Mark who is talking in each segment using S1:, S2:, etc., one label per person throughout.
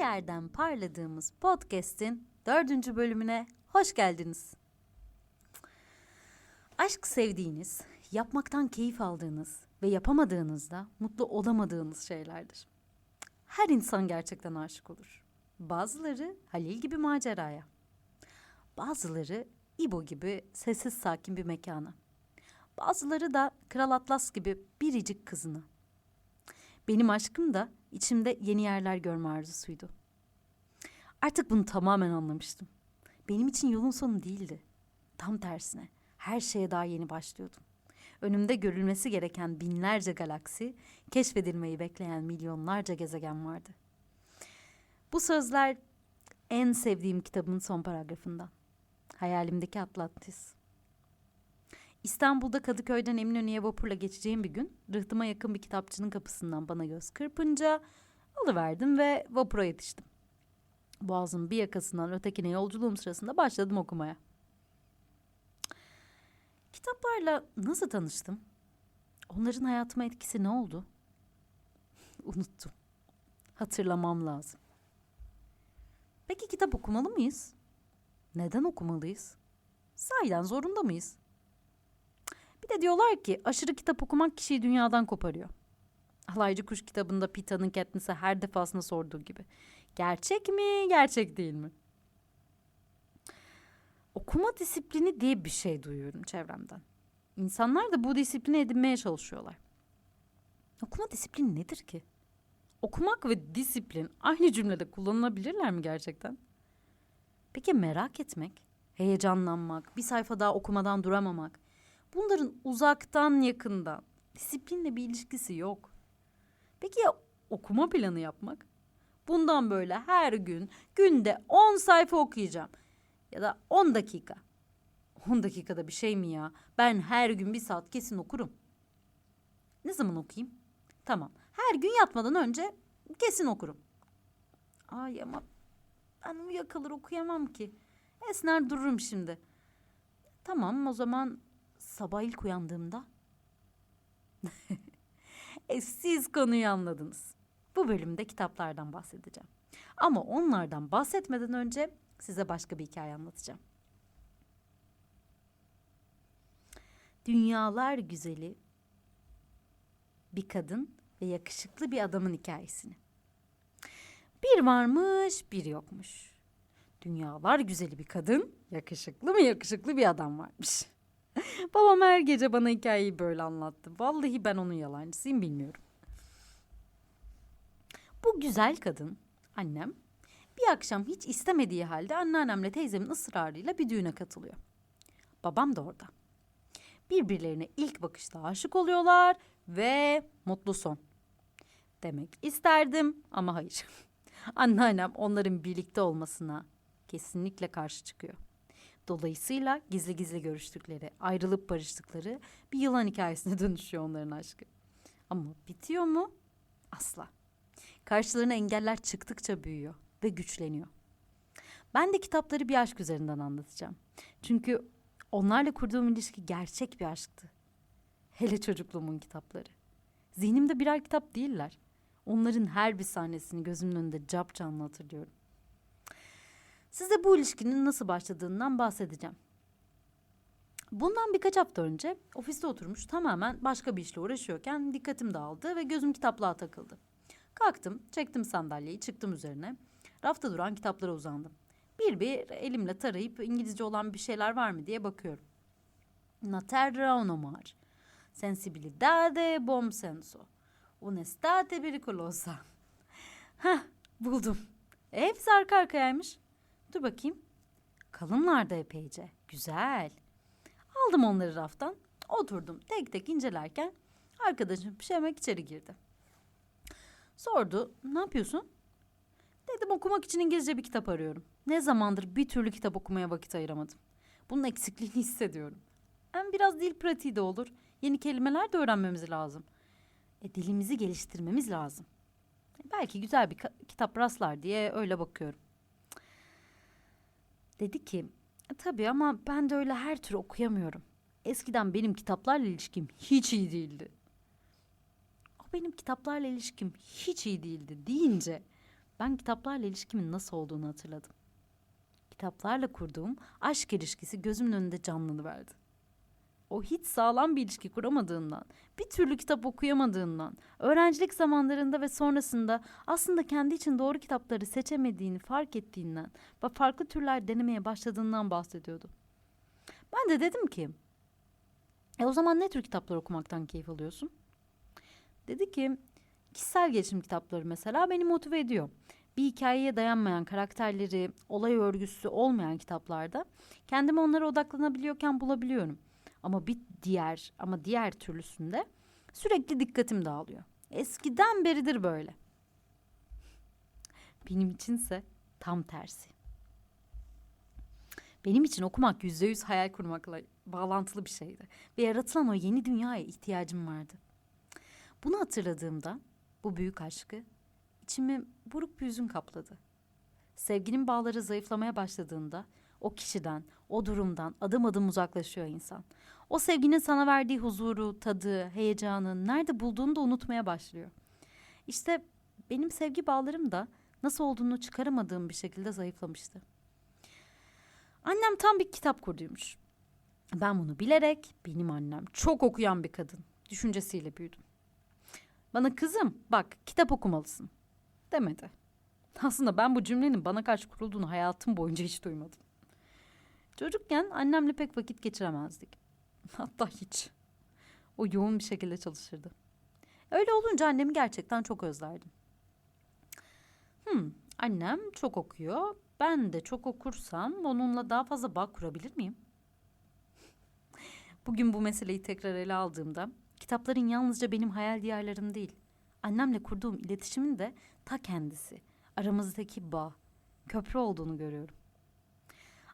S1: yerden parladığımız podcast'in dördüncü bölümüne hoş geldiniz. Aşk sevdiğiniz, yapmaktan keyif aldığınız ve yapamadığınızda mutlu olamadığınız şeylerdir. Her insan gerçekten aşık olur. Bazıları Halil gibi maceraya. Bazıları İbo gibi sessiz sakin bir mekana. Bazıları da Kral Atlas gibi biricik kızına. Benim aşkım da içimde yeni yerler görme arzusuydu. Artık bunu tamamen anlamıştım. Benim için yolun sonu değildi. Tam tersine her şeye daha yeni başlıyordum. Önümde görülmesi gereken binlerce galaksi, keşfedilmeyi bekleyen milyonlarca gezegen vardı. Bu sözler en sevdiğim kitabın son paragrafından. Hayalimdeki Atlantis. İstanbul'da Kadıköy'den Eminönü'ye vapurla geçeceğim bir gün rıhtıma yakın bir kitapçının kapısından bana göz kırpınca alıverdim ve vapura yetiştim. Boğazın bir yakasından ötekine yolculuğum sırasında başladım okumaya. Kitaplarla nasıl tanıştım? Onların hayatıma etkisi ne oldu? Unuttum. Hatırlamam lazım. Peki kitap okumalı mıyız? Neden okumalıyız? Sahiden zorunda mıyız? De diyorlar ki aşırı kitap okumak kişiyi dünyadan koparıyor. Alaycı Kuş kitabında Pita'nın Katniss'e her defasında sorduğu gibi. Gerçek mi, gerçek değil mi? Okuma disiplini diye bir şey duyuyorum çevremden. İnsanlar da bu disiplini edinmeye çalışıyorlar. Okuma disiplini nedir ki? Okumak ve disiplin aynı cümlede kullanılabilirler mi gerçekten? Peki merak etmek, heyecanlanmak, bir sayfa daha okumadan duramamak, bunların uzaktan yakından disiplinle bir ilişkisi yok. Peki ya okuma planı yapmak? Bundan böyle her gün günde 10 sayfa okuyacağım ya da 10 dakika. 10 dakikada bir şey mi ya? Ben her gün bir saat kesin okurum. Ne zaman okuyayım? Tamam. Her gün yatmadan önce kesin okurum. Ay ama ben uyuyakalır okuyamam ki. Esner dururum şimdi. Tamam o zaman sabah ilk uyandığımda. e, siz konuyu anladınız. Bu bölümde kitaplardan bahsedeceğim. Ama onlardan bahsetmeden önce size başka bir hikaye anlatacağım. Dünyalar güzeli bir kadın ve yakışıklı bir adamın hikayesini. Bir varmış, bir yokmuş. Dünyalar güzeli bir kadın, yakışıklı mı yakışıklı bir adam varmış. Babam her gece bana hikayeyi böyle anlattı. Vallahi ben onun yalancısıyım bilmiyorum. Bu güzel kadın, annem, bir akşam hiç istemediği halde anneannemle teyzemin ısrarıyla bir düğüne katılıyor. Babam da orada. Birbirlerine ilk bakışta aşık oluyorlar ve mutlu son. Demek isterdim ama hayır. Anneannem onların birlikte olmasına kesinlikle karşı çıkıyor. Dolayısıyla gizli gizli görüştükleri, ayrılıp barıştıkları bir yılan hikayesine dönüşüyor onların aşkı. Ama bitiyor mu? Asla. Karşılarına engeller çıktıkça büyüyor ve güçleniyor. Ben de kitapları bir aşk üzerinden anlatacağım. Çünkü onlarla kurduğum ilişki gerçek bir aşktı. Hele çocukluğumun kitapları. Zihnimde birer kitap değiller. Onların her bir sahnesini gözümün önünde cap canlı hatırlıyorum. Size bu ilişkinin nasıl başladığından bahsedeceğim. Bundan birkaç hafta önce ofiste oturmuş tamamen başka bir işle uğraşıyorken dikkatim dağıldı ve gözüm kitaplığa takıldı. Kalktım, çektim sandalyeyi, çıktım üzerine. Rafta duran kitaplara uzandım. Bir bir elimle tarayıp İngilizce olan bir şeyler var mı diye bakıyorum. Una terra o no mar. Sensibilidade bom senso. Unestate pericolosa. Heh, buldum. Hepsi arka arkayaymış. Dur bakayım. Kalınlar da epeyce. Güzel. Aldım onları raftan. Oturdum tek tek incelerken arkadaşım pişemek içeri girdi. Sordu, ne yapıyorsun? Dedim okumak için İngilizce bir kitap arıyorum. Ne zamandır bir türlü kitap okumaya vakit ayıramadım. Bunun eksikliğini hissediyorum. Hem biraz dil pratiği de olur. Yeni kelimeler de öğrenmemiz lazım. E, dilimizi geliştirmemiz lazım. Belki güzel bir kitap rastlar diye öyle bakıyorum. Dedi ki, "E, tabii ama ben de öyle her tür okuyamıyorum. Eskiden benim kitaplarla ilişkim hiç iyi değildi. O benim kitaplarla ilişkim hiç iyi değildi deyince ben kitaplarla ilişkimin nasıl olduğunu hatırladım. Kitaplarla kurduğum aşk ilişkisi gözümün önünde canlanıverdi. O hiç sağlam bir ilişki kuramadığından, bir türlü kitap okuyamadığından, öğrencilik zamanlarında ve sonrasında aslında kendi için doğru kitapları seçemediğini fark ettiğinden ve farklı türler denemeye başladığından bahsediyordu. Ben de dedim ki, e o zaman ne tür kitaplar okumaktan keyif alıyorsun? Dedi ki, kişisel gelişim kitapları mesela beni motive ediyor. Bir hikayeye dayanmayan karakterleri, olay örgüsü olmayan kitaplarda kendimi onlara odaklanabiliyorken bulabiliyorum. Ama bir diğer ama diğer türlüsünde sürekli dikkatim dağılıyor. Eskiden beridir böyle. Benim içinse tam tersi. Benim için okumak yüzde yüz hayal kurmakla bağlantılı bir şeydi. Ve yaratılan o yeni dünyaya ihtiyacım vardı. Bunu hatırladığımda bu büyük aşkı içimi buruk bir hüzün kapladı. Sevginin bağları zayıflamaya başladığında o kişiden, o durumdan adım adım uzaklaşıyor insan. O sevginin sana verdiği huzuru, tadı, heyecanı nerede bulduğunu da unutmaya başlıyor. İşte benim sevgi bağlarım da nasıl olduğunu çıkaramadığım bir şekilde zayıflamıştı. Annem tam bir kitap kurduymuş. Ben bunu bilerek benim annem çok okuyan bir kadın düşüncesiyle büyüdüm. Bana kızım bak kitap okumalısın demedi. Aslında ben bu cümlenin bana karşı kurulduğunu hayatım boyunca hiç duymadım. Çocukken annemle pek vakit geçiremezdik. Hatta hiç. O yoğun bir şekilde çalışırdı. Öyle olunca annemi gerçekten çok özlerdim. Hmm, annem çok okuyor. Ben de çok okursam onunla daha fazla bağ kurabilir miyim? Bugün bu meseleyi tekrar ele aldığımda kitapların yalnızca benim hayal diyarlarım değil, annemle kurduğum iletişimin de ta kendisi, aramızdaki bağ, köprü olduğunu görüyorum.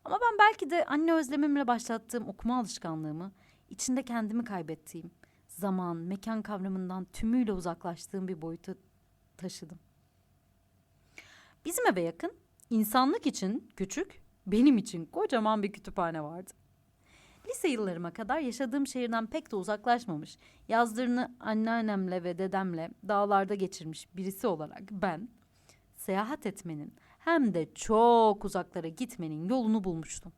S1: Ama ben belki de anne özlemimle başlattığım okuma alışkanlığımı, içinde kendimi kaybettiğim, zaman, mekan kavramından tümüyle uzaklaştığım bir boyuta taşıdım. Bizim eve yakın, insanlık için küçük, benim için kocaman bir kütüphane vardı. Lise yıllarıma kadar yaşadığım şehirden pek de uzaklaşmamış, yazlarını anneannemle ve dedemle dağlarda geçirmiş birisi olarak ben, seyahat etmenin hem de çok uzaklara gitmenin yolunu bulmuştum.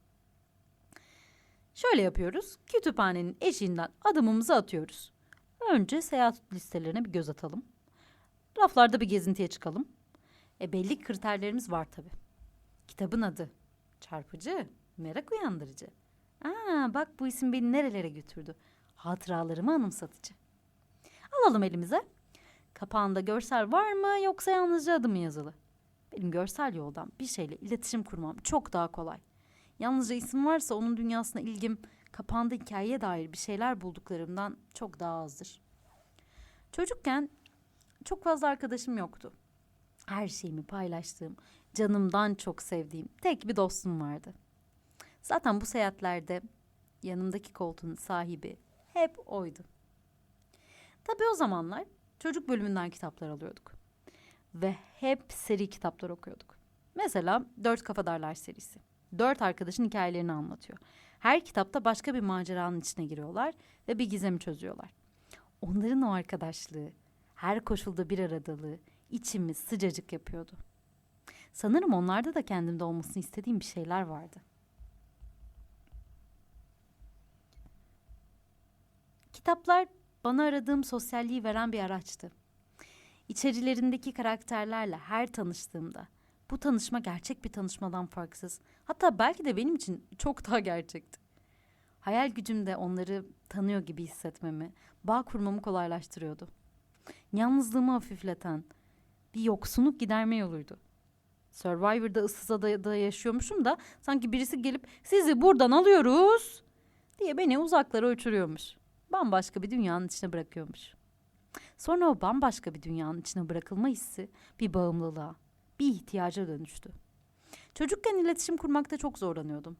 S1: Şöyle yapıyoruz. Kütüphanenin eşiğinden adımımızı atıyoruz. Önce seyahat listelerine bir göz atalım. Raflarda bir gezintiye çıkalım. E belli kriterlerimiz var tabii. Kitabın adı. Çarpıcı, merak uyandırıcı. Aa bak bu isim beni nerelere götürdü. Hatıralarımı anımsatıcı. Alalım elimize. Kapağında görsel var mı yoksa yalnızca adı mı yazılı? Benim görsel yoldan bir şeyle iletişim kurmam çok daha kolay. Yalnızca isim varsa onun dünyasına ilgim kapağında hikayeye dair bir şeyler bulduklarımdan çok daha azdır. Çocukken çok fazla arkadaşım yoktu. Her şeyimi paylaştığım, canımdan çok sevdiğim tek bir dostum vardı. Zaten bu seyahatlerde yanımdaki koltuğun sahibi hep oydu. Tabii o zamanlar çocuk bölümünden kitaplar alıyorduk. Ve hep seri kitaplar okuyorduk. Mesela Dört Kafadarlar serisi. Dört arkadaşın hikayelerini anlatıyor. Her kitapta başka bir maceranın içine giriyorlar ve bir gizemi çözüyorlar. Onların o arkadaşlığı, her koşulda bir aradalığı içimi sıcacık yapıyordu. Sanırım onlarda da kendimde olmasını istediğim bir şeyler vardı. Kitaplar bana aradığım sosyalliği veren bir araçtı. İçerilerindeki karakterlerle her tanıştığımda bu tanışma gerçek bir tanışmadan farksız. Hatta belki de benim için çok daha gerçekti. Hayal gücümde onları tanıyor gibi hissetmemi, bağ kurmamı kolaylaştırıyordu. Yalnızlığımı hafifleten bir yoksunluk giderme yoluydu. Survivor'da ıssız adada yaşıyormuşum da sanki birisi gelip sizi buradan alıyoruz diye beni uzaklara uçuruyormuş. Bambaşka bir dünyanın içine bırakıyormuş. Sonra o bambaşka bir dünyanın içine bırakılma hissi bir bağımlılığa, bir ihtiyaca dönüştü. Çocukken iletişim kurmakta çok zorlanıyordum.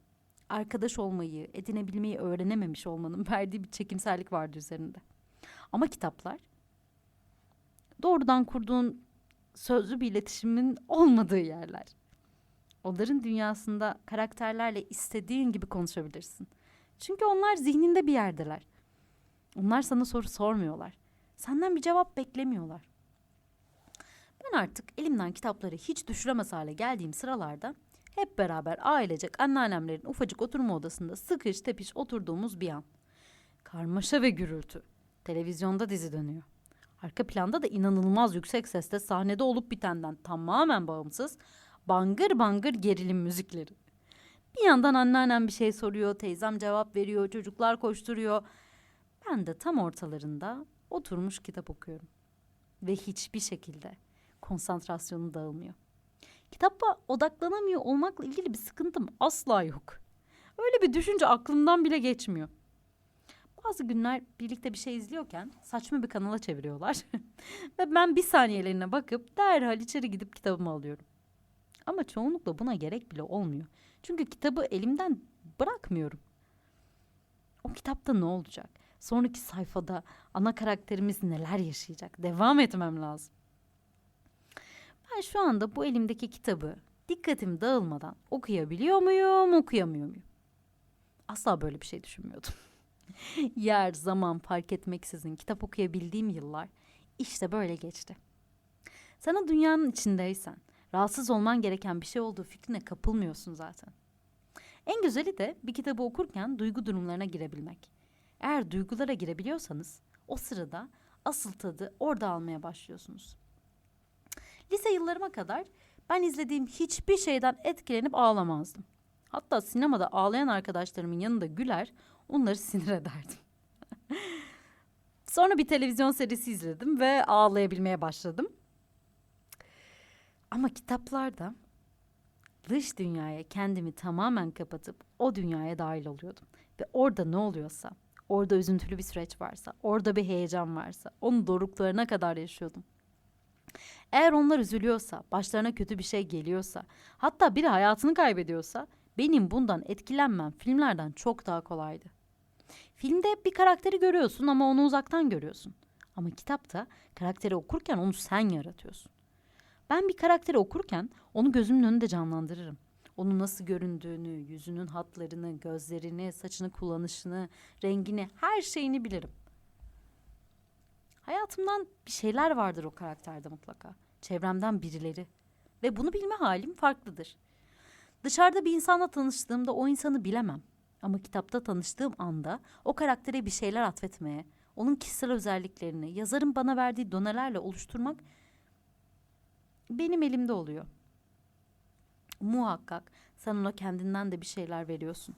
S1: Arkadaş olmayı, edinebilmeyi öğrenememiş olmanın verdiği bir çekimsellik vardı üzerinde. Ama kitaplar doğrudan kurduğun sözlü bir iletişimin olmadığı yerler. Onların dünyasında karakterlerle istediğin gibi konuşabilirsin. Çünkü onlar zihninde bir yerdeler. Onlar sana soru sormuyorlar. Senden bir cevap beklemiyorlar. Ben artık elimden kitapları hiç düşüremez hale geldiğim sıralarda hep beraber ailecek anneannemlerin ufacık oturma odasında sıkış tepiş oturduğumuz bir an. Karmaşa ve gürültü. Televizyonda dizi dönüyor. Arka planda da inanılmaz yüksek sesle sahnede olup bitenden tamamen bağımsız bangır bangır gerilim müzikleri. Bir yandan anneannem bir şey soruyor, teyzem cevap veriyor, çocuklar koşturuyor. Ben de tam ortalarında oturmuş kitap okuyorum. Ve hiçbir şekilde konsantrasyonu dağılmıyor. Kitaba odaklanamıyor olmakla ilgili bir sıkıntım asla yok. Öyle bir düşünce aklımdan bile geçmiyor. Bazı günler birlikte bir şey izliyorken saçma bir kanala çeviriyorlar. Ve ben bir saniyelerine bakıp derhal içeri gidip kitabımı alıyorum. Ama çoğunlukla buna gerek bile olmuyor. Çünkü kitabı elimden bırakmıyorum. O kitapta ne olacak? Sonraki sayfada ana karakterimiz neler yaşayacak? Devam etmem lazım. Ben şu anda bu elimdeki kitabı dikkatim dağılmadan okuyabiliyor muyum, okuyamıyor muyum? Asla böyle bir şey düşünmüyordum. Yer, zaman fark etmeksizin kitap okuyabildiğim yıllar işte böyle geçti. Sen o dünyanın içindeysen, rahatsız olman gereken bir şey olduğu fikrine kapılmıyorsun zaten. En güzeli de bir kitabı okurken duygu durumlarına girebilmek. Eğer duygulara girebiliyorsanız o sırada asıl tadı orada almaya başlıyorsunuz. Lise yıllarıma kadar ben izlediğim hiçbir şeyden etkilenip ağlamazdım. Hatta sinemada ağlayan arkadaşlarımın yanında güler, onları sinir ederdim. Sonra bir televizyon serisi izledim ve ağlayabilmeye başladım. Ama kitaplarda dış dünyaya kendimi tamamen kapatıp o dünyaya dahil oluyordum. Ve orada ne oluyorsa, orada üzüntülü bir süreç varsa, orada bir heyecan varsa, onun doruklarına kadar yaşıyordum. Eğer onlar üzülüyorsa, başlarına kötü bir şey geliyorsa, hatta biri hayatını kaybediyorsa, benim bundan etkilenmem filmlerden çok daha kolaydı. Filmde bir karakteri görüyorsun ama onu uzaktan görüyorsun. Ama kitapta karakteri okurken onu sen yaratıyorsun. Ben bir karakteri okurken onu gözümün önünde canlandırırım. Onun nasıl göründüğünü, yüzünün hatlarını, gözlerini, saçını kullanışını, rengini, her şeyini bilirim. Hayatımdan bir şeyler vardır o karakterde mutlaka. Çevremden birileri. Ve bunu bilme halim farklıdır. Dışarıda bir insanla tanıştığımda o insanı bilemem. Ama kitapta tanıştığım anda o karaktere bir şeyler atfetmeye, onun kişisel özelliklerini, yazarın bana verdiği donelerle oluşturmak benim elimde oluyor. Muhakkak sen ona kendinden de bir şeyler veriyorsun.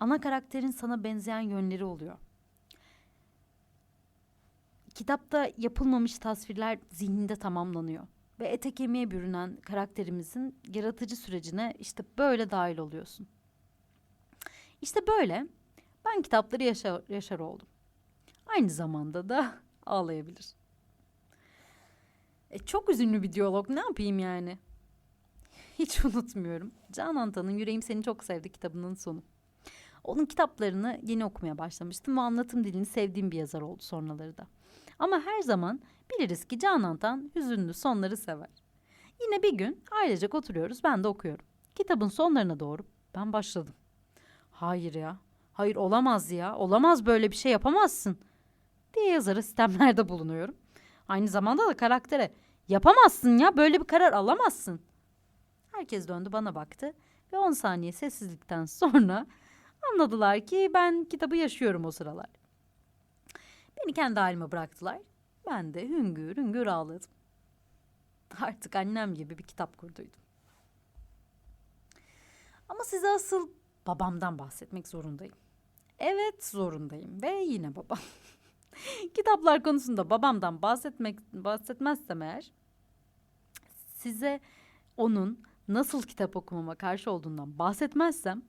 S1: Ana karakterin sana benzeyen yönleri oluyor. Kitapta yapılmamış tasvirler zihninde tamamlanıyor ve ete kemiğe bürünen karakterimizin yaratıcı sürecine işte böyle dahil oluyorsun. İşte böyle ben kitapları yaşar, yaşar oldum. Aynı zamanda da ağlayabilir. E, çok üzünlü bir diyalog ne yapayım yani? Hiç unutmuyorum. Canan Tan'ın Yüreğim Seni Çok Sevdi kitabının sonu. Onun kitaplarını yeni okumaya başlamıştım ve anlatım dilini sevdiğim bir yazar oldu sonraları da. Ama her zaman biliriz ki Canan Tan hüzünlü sonları sever. Yine bir gün ailecek oturuyoruz ben de okuyorum. Kitabın sonlarına doğru ben başladım. Hayır ya, hayır olamaz ya, olamaz böyle bir şey yapamazsın diye yazara sistemlerde bulunuyorum. Aynı zamanda da karaktere yapamazsın ya böyle bir karar alamazsın. Herkes döndü bana baktı ve 10 saniye sessizlikten sonra anladılar ki ben kitabı yaşıyorum o sıralar. Beni kendi halime bıraktılar. Ben de hüngür hüngür ağladım. Artık annem gibi bir kitap kurduydum. Ama size asıl babamdan bahsetmek zorundayım. Evet zorundayım ve yine babam. Kitaplar konusunda babamdan bahsetmek bahsetmezsem eğer size onun nasıl kitap okumama karşı olduğundan bahsetmezsem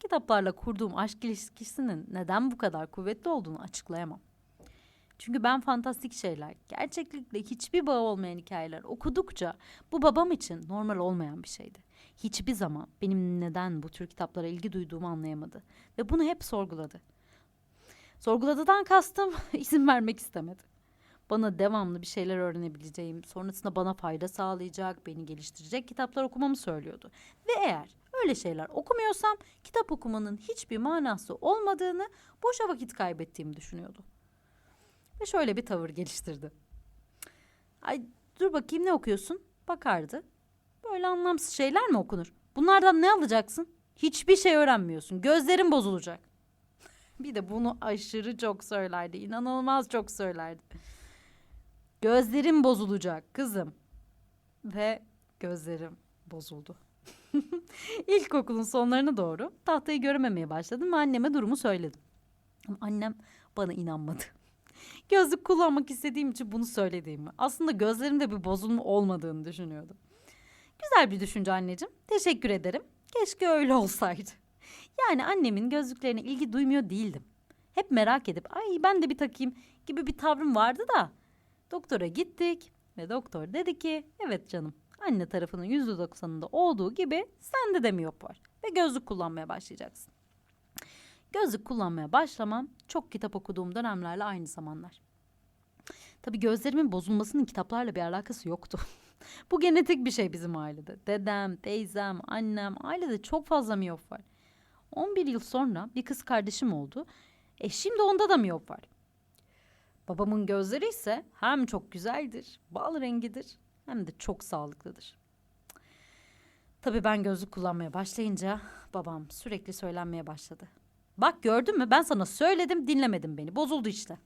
S1: kitaplarla kurduğum aşk ilişkisinin neden bu kadar kuvvetli olduğunu açıklayamam. Çünkü ben fantastik şeyler, gerçeklikle hiçbir bağı olmayan hikayeler okudukça bu babam için normal olmayan bir şeydi. Hiçbir zaman benim neden bu tür kitaplara ilgi duyduğumu anlayamadı ve bunu hep sorguladı. Sorguladıdan kastım izin vermek istemedi. Bana devamlı bir şeyler öğrenebileceğim, sonrasında bana fayda sağlayacak, beni geliştirecek kitaplar okumamı söylüyordu. Ve eğer öyle şeyler okumuyorsam kitap okumanın hiçbir manası olmadığını, boşa vakit kaybettiğimi düşünüyordu. Ve şöyle bir tavır geliştirdi. Ay dur bakayım ne okuyorsun? Bakardı. Böyle anlamsız şeyler mi okunur? Bunlardan ne alacaksın? Hiçbir şey öğrenmiyorsun. Gözlerin bozulacak. Bir de bunu aşırı çok söylerdi. İnanılmaz çok söylerdi. Gözlerim bozulacak kızım. Ve gözlerim bozuldu. İlkokulun sonlarına doğru tahtayı görememeye başladım ve anneme durumu söyledim. Ama annem bana inanmadı. Gözlük kullanmak istediğim için bunu söylediğimi, aslında gözlerimde bir bozulma olmadığını düşünüyordum. Güzel bir düşünce anneciğim. Teşekkür ederim. Keşke öyle olsaydı. Yani annemin gözlüklerine ilgi duymuyor değildim. Hep merak edip ay ben de bir takayım gibi bir tavrım vardı da. Doktora gittik ve doktor dedi ki evet canım anne tarafının yüzde doksanında olduğu gibi sende de miyop var ve gözlük kullanmaya başlayacaksın. Gözlük kullanmaya başlamam çok kitap okuduğum dönemlerle aynı zamanlar. Tabii gözlerimin bozulmasının kitaplarla bir alakası yoktu. Bu genetik bir şey bizim ailede. Dedem, teyzem, annem, ailede çok fazla miyop var. 11 yıl sonra bir kız kardeşim oldu. E şimdi onda da miyop var. Babamın gözleri ise hem çok güzeldir, bal rengidir hem de çok sağlıklıdır. Tabii ben gözlük kullanmaya başlayınca babam sürekli söylenmeye başladı. Bak gördün mü ben sana söyledim dinlemedin beni bozuldu işte.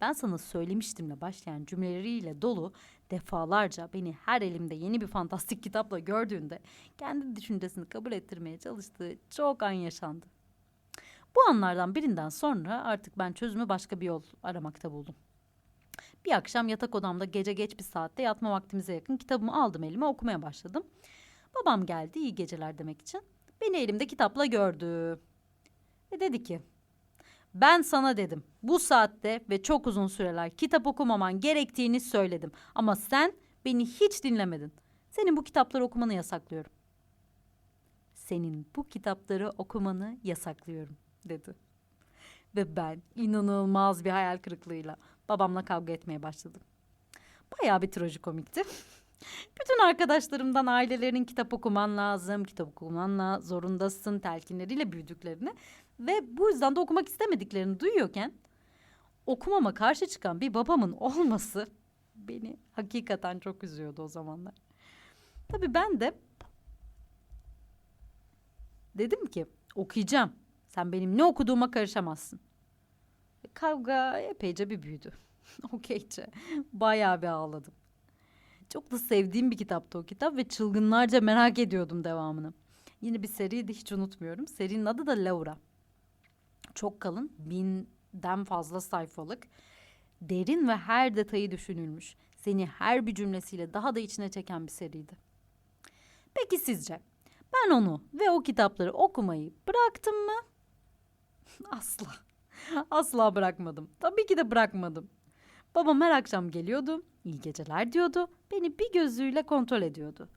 S1: Ben sana söylemiştimle başlayan cümleleriyle dolu defalarca beni her elimde yeni bir fantastik kitapla gördüğünde kendi düşüncesini kabul ettirmeye çalıştığı çok an yaşandı. Bu anlardan birinden sonra artık ben çözümü başka bir yol aramakta buldum. Bir akşam yatak odamda gece geç bir saatte yatma vaktimize yakın kitabımı aldım elime okumaya başladım. Babam geldi iyi geceler demek için. Beni elimde kitapla gördü. Ve dedi ki ben sana dedim bu saatte ve çok uzun süreler kitap okumaman gerektiğini söyledim. Ama sen beni hiç dinlemedin. Senin bu kitapları okumanı yasaklıyorum. Senin bu kitapları okumanı yasaklıyorum dedi. Ve ben inanılmaz bir hayal kırıklığıyla babamla kavga etmeye başladım. Bayağı bir trajikomikti. Bütün arkadaşlarımdan ailelerinin kitap okuman lazım, kitap okuman zorundasın telkinleriyle büyüdüklerini ve bu yüzden de okumak istemediklerini duyuyorken okumama karşı çıkan bir babamın olması beni hakikaten çok üzüyordu o zamanlar. Tabii ben de dedim ki okuyacağım. Sen benim ne okuduğuma karışamazsın. Kavga epeyce bir büyüdü. Okeyce. Bayağı bir ağladım. Çok da sevdiğim bir kitaptı o kitap ve çılgınlarca merak ediyordum devamını. Yine bir seriydi hiç unutmuyorum. Serinin adı da Laura. Çok kalın, binden fazla sayfalık. Derin ve her detayı düşünülmüş. Seni her bir cümlesiyle daha da içine çeken bir seriydi. Peki sizce ben onu ve o kitapları okumayı bıraktım mı? Asla. Asla bırakmadım. Tabii ki de bırakmadım. Babam her akşam geliyordu, iyi geceler diyordu, beni bir gözüyle kontrol ediyordu.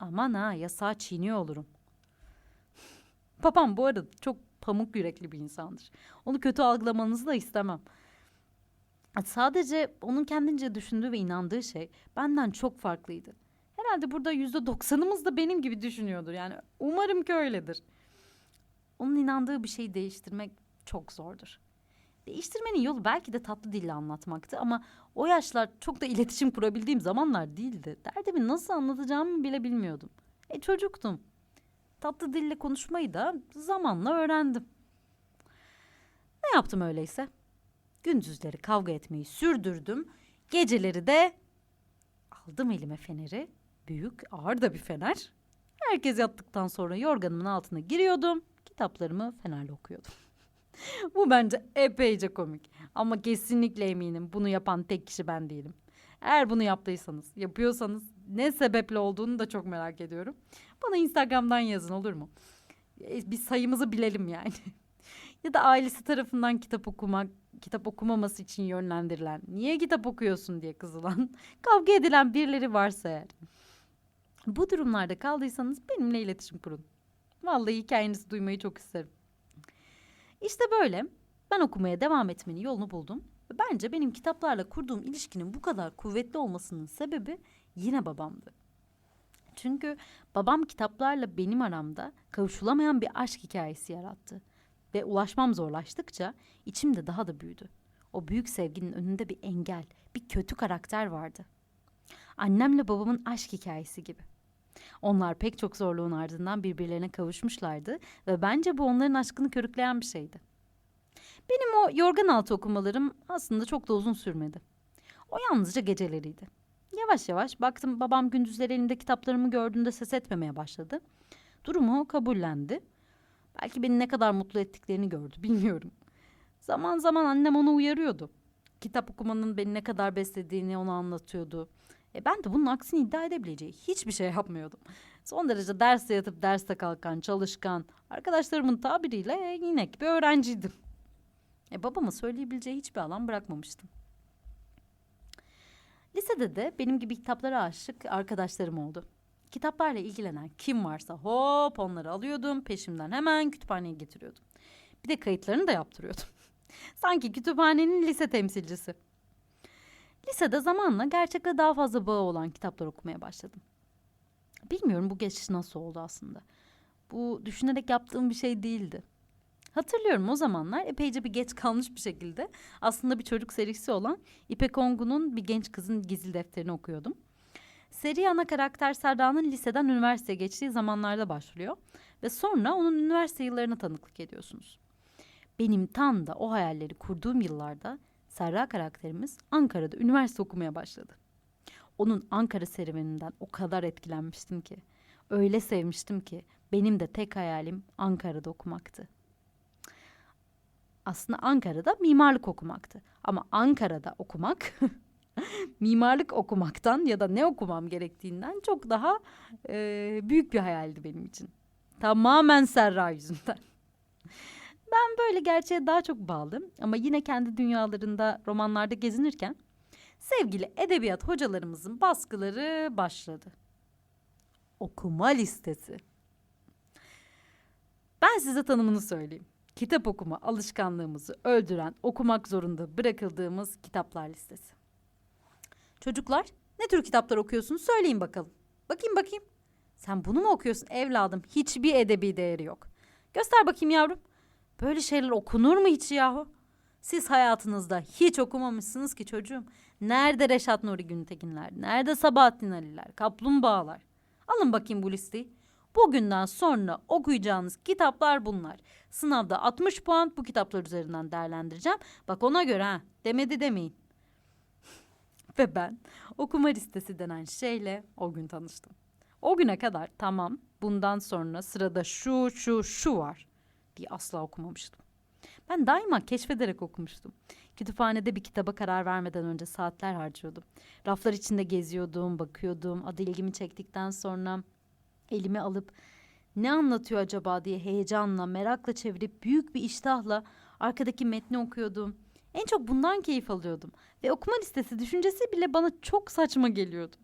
S1: Aman ha yasağı çiğniyor olurum. Babam bu arada çok pamuk yürekli bir insandır. Onu kötü algılamanızı da istemem. Sadece onun kendince düşündüğü ve inandığı şey benden çok farklıydı. Herhalde burada yüzde doksanımız da benim gibi düşünüyordur. Yani umarım ki öyledir. Onun inandığı bir şeyi değiştirmek çok zordur. Değiştirmenin yolu belki de tatlı dille anlatmaktı ama o yaşlar çok da iletişim kurabildiğim zamanlar değildi. Derdimi nasıl anlatacağımı bile bilmiyordum. E çocuktum. Tatlı dille konuşmayı da zamanla öğrendim. Ne yaptım öyleyse? Gündüzleri kavga etmeyi sürdürdüm. Geceleri de aldım elime feneri. Büyük, ağır da bir fener. Herkes yattıktan sonra yorganımın altına giriyordum. Kitaplarımı fenerle okuyordum. Bu bence epeyce komik. Ama kesinlikle eminim bunu yapan tek kişi ben değilim. Eğer bunu yaptıysanız, yapıyorsanız ne sebeple olduğunu da çok merak ediyorum. Bana Instagram'dan yazın olur mu? E, bir sayımızı bilelim yani. ya da ailesi tarafından kitap okumak, kitap okumaması için yönlendirilen, niye kitap okuyorsun diye kızılan, kavga edilen birileri varsa eğer. Bu durumlarda kaldıysanız benimle iletişim kurun. Vallahi hikayenizi duymayı çok isterim. İşte böyle ben okumaya devam etmenin yolunu buldum. Bence benim kitaplarla kurduğum ilişkinin bu kadar kuvvetli olmasının sebebi yine babamdı. Çünkü babam kitaplarla benim aramda kavuşulamayan bir aşk hikayesi yarattı. Ve ulaşmam zorlaştıkça içimde daha da büyüdü. O büyük sevginin önünde bir engel, bir kötü karakter vardı. Annemle babamın aşk hikayesi gibi. Onlar pek çok zorluğun ardından birbirlerine kavuşmuşlardı ve bence bu onların aşkını körükleyen bir şeydi. Benim o yorgan altı okumalarım aslında çok da uzun sürmedi. O yalnızca geceleriydi. Yavaş yavaş baktım babam gündüzleri elimde kitaplarımı gördüğünde ses etmemeye başladı. Durumu kabullendi. Belki beni ne kadar mutlu ettiklerini gördü bilmiyorum. Zaman zaman annem onu uyarıyordu. Kitap okumanın beni ne kadar beslediğini ona anlatıyordu. E ben de bunun aksini iddia edebileceği hiçbir şey yapmıyordum. Son derece derste yatıp derste kalkan, çalışkan, arkadaşlarımın tabiriyle inek bir öğrenciydim. E babama söyleyebileceği hiçbir alan bırakmamıştım. Lisede de benim gibi kitaplara aşık arkadaşlarım oldu. Kitaplarla ilgilenen kim varsa hop onları alıyordum, peşimden hemen kütüphaneye getiriyordum. Bir de kayıtlarını da yaptırıyordum. Sanki kütüphanenin lise temsilcisi. Lisede zamanla gerçekle daha fazla bağı olan kitaplar okumaya başladım. Bilmiyorum bu geçiş nasıl oldu aslında. Bu düşünerek yaptığım bir şey değildi. Hatırlıyorum o zamanlar epeyce bir geç kalmış bir şekilde aslında bir çocuk serisi olan İpek Ongun'un bir genç kızın gizli defterini okuyordum. Seri ana karakter Serra'nın liseden üniversiteye geçtiği zamanlarda başlıyor ve sonra onun üniversite yıllarına tanıklık ediyorsunuz. Benim tam da o hayalleri kurduğum yıllarda Serra karakterimiz Ankara'da üniversite okumaya başladı. Onun Ankara serüveninden o kadar etkilenmiştim ki, öyle sevmiştim ki benim de tek hayalim Ankara'da okumaktı. Aslında Ankara'da mimarlık okumaktı. Ama Ankara'da okumak mimarlık okumaktan ya da ne okumam gerektiğinden çok daha e, büyük bir hayaldi benim için. Tamamen Serra yüzünden. Ben böyle gerçeğe daha çok bağlı ama yine kendi dünyalarında romanlarda gezinirken sevgili edebiyat hocalarımızın baskıları başladı. Okuma listesi. Ben size tanımını söyleyeyim. Kitap okuma alışkanlığımızı öldüren, okumak zorunda bırakıldığımız kitaplar listesi. Çocuklar, ne tür kitaplar okuyorsunuz söyleyin bakalım. Bakayım bakayım. Sen bunu mu okuyorsun evladım? Hiçbir edebi değeri yok. Göster bakayım yavrum. Böyle şeyler okunur mu hiç yahu? Siz hayatınızda hiç okumamışsınız ki çocuğum. Nerede Reşat Nuri Güntekinler? Nerede Sabahattin Ali'ler? Kaplumbağalar? Alın bakayım bu listeyi. Bugünden sonra okuyacağınız kitaplar bunlar. Sınavda 60 puan bu kitaplar üzerinden değerlendireceğim. Bak ona göre ha. Demedi demeyin. Ve ben okuma listesi denen şeyle o gün tanıştım. O güne kadar tamam bundan sonra sırada şu şu şu var diye asla okumamıştım. Ben daima keşfederek okumuştum. Kütüphanede bir kitaba karar vermeden önce saatler harcıyordum. Raflar içinde geziyordum, bakıyordum. Adı ilgimi çektikten sonra elime alıp ne anlatıyor acaba diye heyecanla, merakla çevirip büyük bir iştahla arkadaki metni okuyordum. En çok bundan keyif alıyordum ve okuma listesi düşüncesi bile bana çok saçma geliyordu.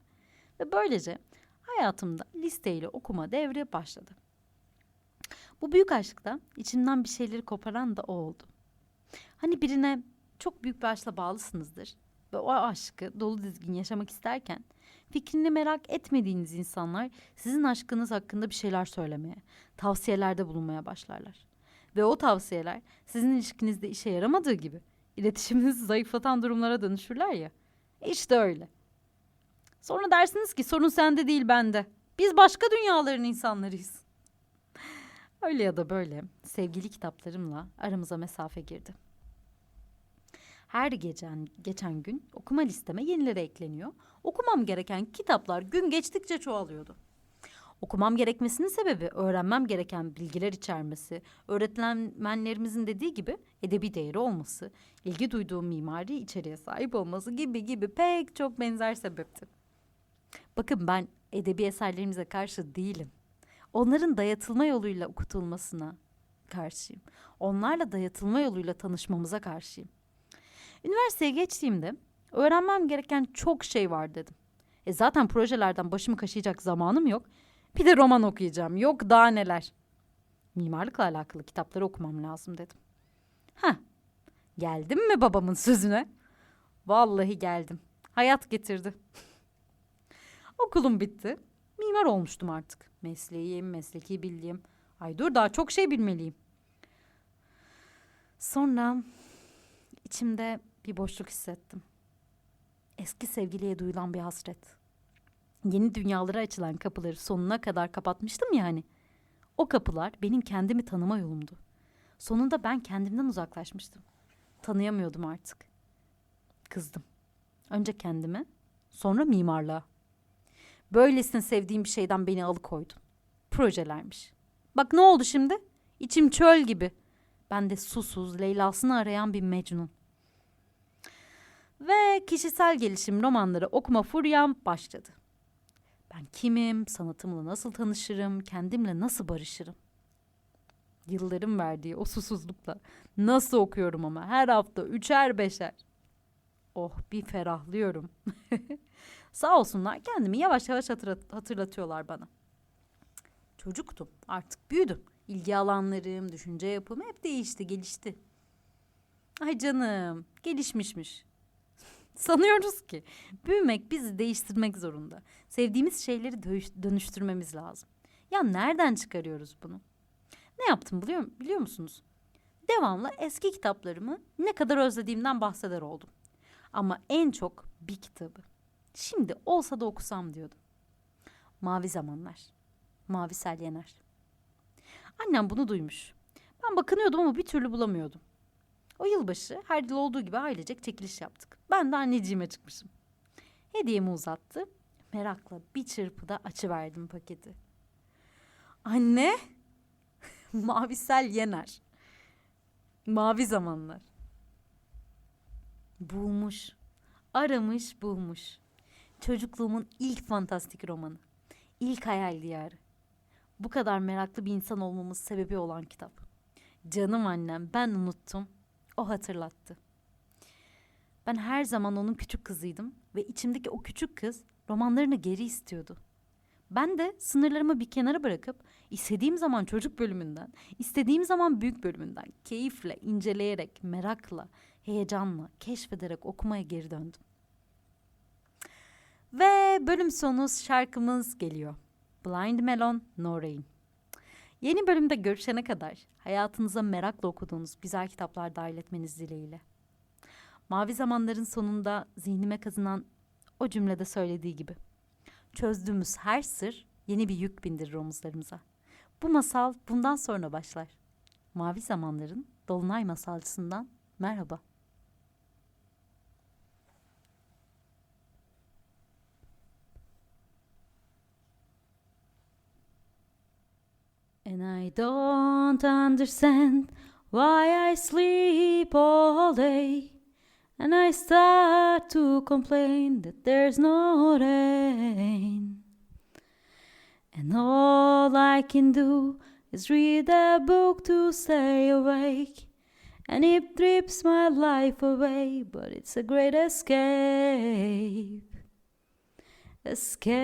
S1: Ve böylece hayatımda listeyle okuma devri başladı. Bu büyük aşkta içimden bir şeyleri koparan da o oldu. Hani birine çok büyük bir aşkla bağlısınızdır ve o aşkı dolu dizgin yaşamak isterken fikrini merak etmediğiniz insanlar sizin aşkınız hakkında bir şeyler söylemeye, tavsiyelerde bulunmaya başlarlar. Ve o tavsiyeler sizin ilişkinizde işe yaramadığı gibi iletişiminizi zayıflatan durumlara dönüşürler ya. İşte öyle. Sonra dersiniz ki sorun sende değil bende. Biz başka dünyaların insanlarıyız. Öyle ya da böyle sevgili kitaplarımla aramıza mesafe girdi. Her geçen, geçen gün okuma listeme yenileri ekleniyor. Okumam gereken kitaplar gün geçtikçe çoğalıyordu. Okumam gerekmesinin sebebi öğrenmem gereken bilgiler içermesi, öğretmenlerimizin dediği gibi edebi değeri olması, ilgi duyduğum mimari içeriğe sahip olması gibi gibi pek çok benzer sebepti. Bakın ben edebi eserlerimize karşı değilim. Onların dayatılma yoluyla okutulmasına karşıyım. Onlarla dayatılma yoluyla tanışmamıza karşıyım. Üniversiteye geçtiğimde öğrenmem gereken çok şey var dedim. E zaten projelerden başımı kaşıyacak zamanım yok. Bir de roman okuyacağım. Yok daha neler. Mimarlıkla alakalı kitapları okumam lazım dedim. Ha, geldim mi babamın sözüne? Vallahi geldim. Hayat getirdi. Okulum bitti. Mimar olmuştum artık. Mesleğim, mesleki bildiğim. Ay dur daha çok şey bilmeliyim. Sonra içimde bir boşluk hissettim. Eski sevgiliye duyulan bir hasret. Yeni dünyalara açılan kapıları sonuna kadar kapatmıştım yani. O kapılar benim kendimi tanıma yolumdu. Sonunda ben kendimden uzaklaşmıştım. Tanıyamıyordum artık. Kızdım. Önce kendime, sonra mimarlığa. Böylesine sevdiğim bir şeyden beni alıkoydun. Projelermiş. Bak ne oldu şimdi? İçim çöl gibi. Ben de susuz, Leyla'sını arayan bir Mecnun. Ve kişisel gelişim romanları okuma furyam başladı. Ben kimim, sanatımla nasıl tanışırım, kendimle nasıl barışırım? Yılların verdiği o susuzlukla nasıl okuyorum ama her hafta üçer beşer. Oh bir ferahlıyorum. Sağ olsunlar kendimi yavaş yavaş hatırlat- hatırlatıyorlar bana. Çocuktum artık büyüdüm. İlgi alanlarım, düşünce yapım hep değişti, gelişti. Ay canım, gelişmişmiş. Sanıyoruz ki büyümek bizi değiştirmek zorunda. Sevdiğimiz şeyleri dönüş- dönüştürmemiz lazım. Ya nereden çıkarıyoruz bunu? Ne yaptım biliyor, biliyor musunuz? Devamlı eski kitaplarımı ne kadar özlediğimden bahseder oldum. Ama en çok bir kitabı. Şimdi olsa da okusam diyordum. Mavi Zamanlar. Mavi Sel Yener. Annem bunu duymuş. Ben bakınıyordum ama bir türlü bulamıyordum. O yılbaşı her yıl olduğu gibi ailecek çekiliş yaptık. Ben de anneciğime çıkmışım. Hediyemi uzattı. Merakla bir çırpıda açıverdim paketi. Anne, Mavisel Yener. Mavi zamanlar. Bulmuş. Aramış, bulmuş. Çocukluğumun ilk fantastik romanı. İlk hayal diyarı. Bu kadar meraklı bir insan olmamız sebebi olan kitap. Canım annem ben unuttum. O hatırlattı. Ben her zaman onun küçük kızıydım ve içimdeki o küçük kız romanlarını geri istiyordu. Ben de sınırlarımı bir kenara bırakıp istediğim zaman çocuk bölümünden, istediğim zaman büyük bölümünden keyifle, inceleyerek, merakla, heyecanla, keşfederek okumaya geri döndüm. Ve bölüm sonu şarkımız geliyor. Blind Melon, No Rain. Yeni bölümde görüşene kadar hayatınıza merakla okuduğunuz güzel kitaplar dahil etmeniz dileğiyle. Mavi zamanların sonunda zihnime kazınan o cümlede söylediği gibi. Çözdüğümüz her sır yeni bir yük bindirir omuzlarımıza. Bu masal bundan sonra başlar. Mavi zamanların Dolunay masalcısından merhaba. And I don't understand why I sleep all day. And I start to complain that there's no rain. And all I can do is read a book to stay awake. And it drips my life away, but it's a great escape. Escape,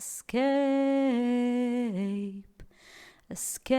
S1: escape, escape.